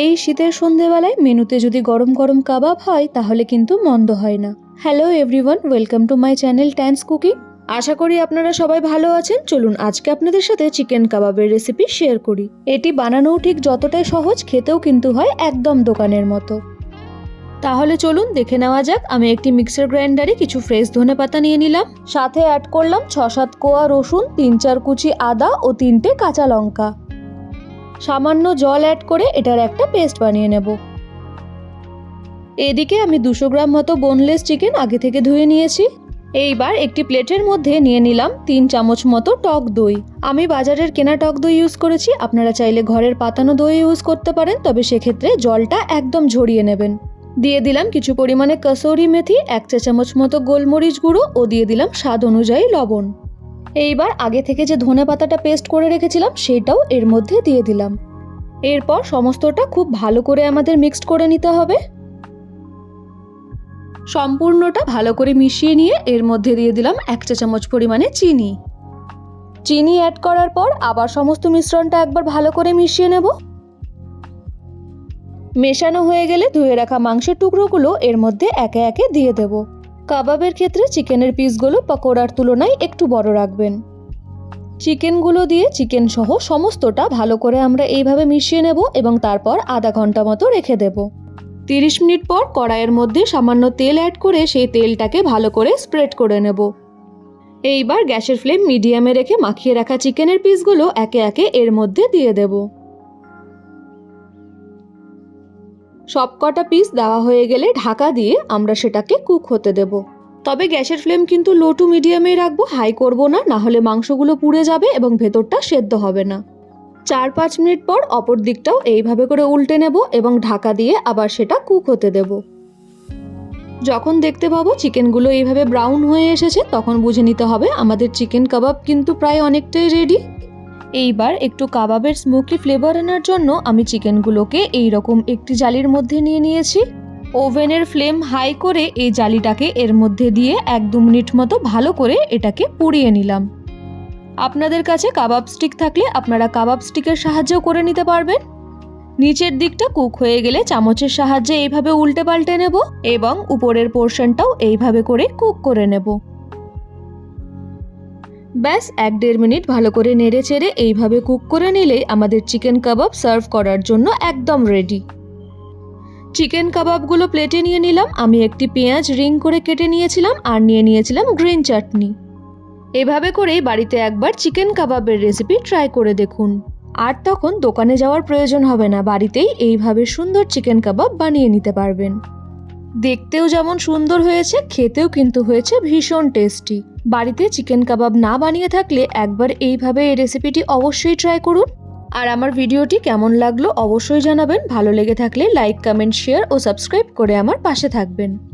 এই শীতের সন্ধেবেলায় মেনুতে যদি গরম গরম কাবাব হয়, তাহলে কিন্তু মন্দ হয় না। Hello everyone welcome to my channel Tans cooking আশা করি আপনারা সবাই ভালো আছেন। চলুন আজকে আপনাদের সাথে চিকেন কাবাবের রেসিপি শেয়ার করি। এটি বানানোও ঠিক যতটাই সহজ, খেতেও কিন্তু হয় একদম দোকানের মতো। তাহলে চলুন দেখে নেওয়া যাক। আমি একটি মিক্সার গ্রাইন্ডারে কিছু ফ্রেশ ধনে পাতা নিয়ে নিলাম। সাথে অ্যাড করলাম ছ সাত কোয়া রসুন তিন চার কুচি আদা ও তিনটে কাঁচা লঙ্কা। সামান্য জল অ্যাড করে এটার একটা পেস্ট বানিয়ে নেব। এদিকে আমি দুশো গ্রাম মতো বোনলেস চিকেন আগে থেকে ধুয়ে নিয়েছি। এইবার একটি প্লেটের মধ্যে নিয়ে নিলাম তিন চামচ মতো টক দই। আমি বাজারের কেনা টক দই ইউজ করেছি, আপনারা চাইলে ঘরের পাতানো দই ইউজ করতে পারেন, তবে সেক্ষেত্রে জলটা একদম ঝরিয়ে নেবেন। দিয়ে দিলাম কিছু পরিমাণে কসৌরি মেথি, এক চা চামচ মতো গোলমরিচ গুঁড়ো ও দিয়ে দিলাম স্বাদ অনুযায়ী লবণ। এইবার আগে থেকে যে ধনে পাতাটা পেস্ট করে রেখেছিলাম, সেটাও এর মধ্যে দিয়ে দিলাম। এরপর সমস্তটা খুব ভালো করে আমাদের মিক্সড করে নিতে হবে। সম্পূর্ণটা ভালো করে মিশিয়ে নিয়ে এর মধ্যে দিয়ে দিলাম এক চা চামচ পরিমাণে চিনি। চিনি অ্যাড করার পর আবার সমস্ত মিশ্রণটা একবার ভালো করে মিশিয়ে নেব। মেশানো হয়ে গেলে ধুয়ে রাখা মাংসের টুকরোগুলো এর মধ্যে একে একে দিয়ে দেব। কাবাবের ক্ষেত্রে চিকেনের পিসগুলো পকোড়ার তুলনায় একটু বড় রাখবেন। চিকেনগুলো দিয়ে চিকেন সহ সমস্তটা ভালো করে আমরা এইভাবে মিশিয়ে নেব এবং তারপর আধা ঘণ্টা মতো রেখে দেব। তিরিশ মিনিট পর কড়াইয়ের মধ্যে সামান্য তেল অ্যাড করে সেই তেলটাকে ভালো করে স্প্রেড করে নেব। এইবার গ্যাসের ফ্লেম মিডিয়ামে রেখে মাখিয়ে রাখা চিকেনের পিসগুলো একে একে এর মধ্যে দিয়ে দেব। সবকটা পিস দেওয়া হয়ে গেলে ঢাকা দিয়ে আমরা সেটাকে কুক হতে দেব। তবে গ্যাসের ফ্লেম কিন্তু লো টু মিডিয়ামেই রাখব হাই করব না না হলে মাংসগুলো পুড়ে যাবে এবং ভেতরটা সেদ্ধ হবে না। চার পাঁচ মিনিট পর অপর দিকটাও এইভাবে করে উল্টে নেব এবং ঢাকা দিয়ে আবার সেটা কুক হতে দেব। যখন দেখতে পাবো চিকেনগুলো এইভাবে ব্রাউন হয়ে এসেছে, তখন বুঝে নিতে হবে আমাদের চিকেন কাবাব কিন্তু প্রায় অনেকটাই রেডি এইবার একটু কাবাবের স্মোকি ফ্লেভার আনার জন্য আমি চিকেনগুলোকে এই রকম একটি জালির মধ্যে নিয়ে নিয়েছি। ওভেনের ফ্লেম হাই করে এই জালিটাকে এর মধ্যে দিয়ে এক দু মিনিট মতো ভালো করে এটাকে পুড়িয়ে নিলাম। আপনাদের কাছে কাবাব স্টিক থাকলে আপনারা কাবাব স্টিকের সাহায্যেও করে নিতে পারবেন। নিচের দিকটা কুক হয়ে গেলে চামচের সাহায্যে এইভাবে উল্টে পাল্টে নেব এবং উপরের পোর্শনটাও এইভাবে করে কুক করে নেব। ব্যাস, এক দেড় মিনিট ভালো করে নেড়ে চেড়ে এইভাবে কুক করে নিলেই আমাদের চিকেন কাবাব সার্ভ করার জন্য একদম রেডি। চিকেন কাবাবগুলো প্লেটে নিয়ে নিলাম। আমি একটি পেঁয়াজ রিং করে কেটে নিয়েছিলাম আর নিয়ে নিয়েছিলাম গ্রিন চাটনি। এভাবে করেই বাড়িতে একবার চিকেন কাবাবের রেসিপি ট্রাই করে দেখুন। আর তখন দোকানে যাওয়ার প্রয়োজন হবে না, বাড়িতেই এইভাবে সুন্দর চিকেন কাবাব বানিয়ে নিতে পারবেন। দেখতেও যেমন সুন্দর হয়েছে, খেতেও কিন্তু হয়েছে ভীষণ টেস্টি। বাড়িতে চিকেন কাবাব না বানিয়ে থাকলে একবার এইভাবে এই রেসিপিটি অবশ্যই ট্রাই করুন। আর আমার ভিডিওটি কেমন লাগল অবশ্যই জানাবেন। ভালো লেগে থাকলে লাইক কমেন্ট শেয়ার ও সাবস্ক্রাইব করে আমার পাশে থাকবেন।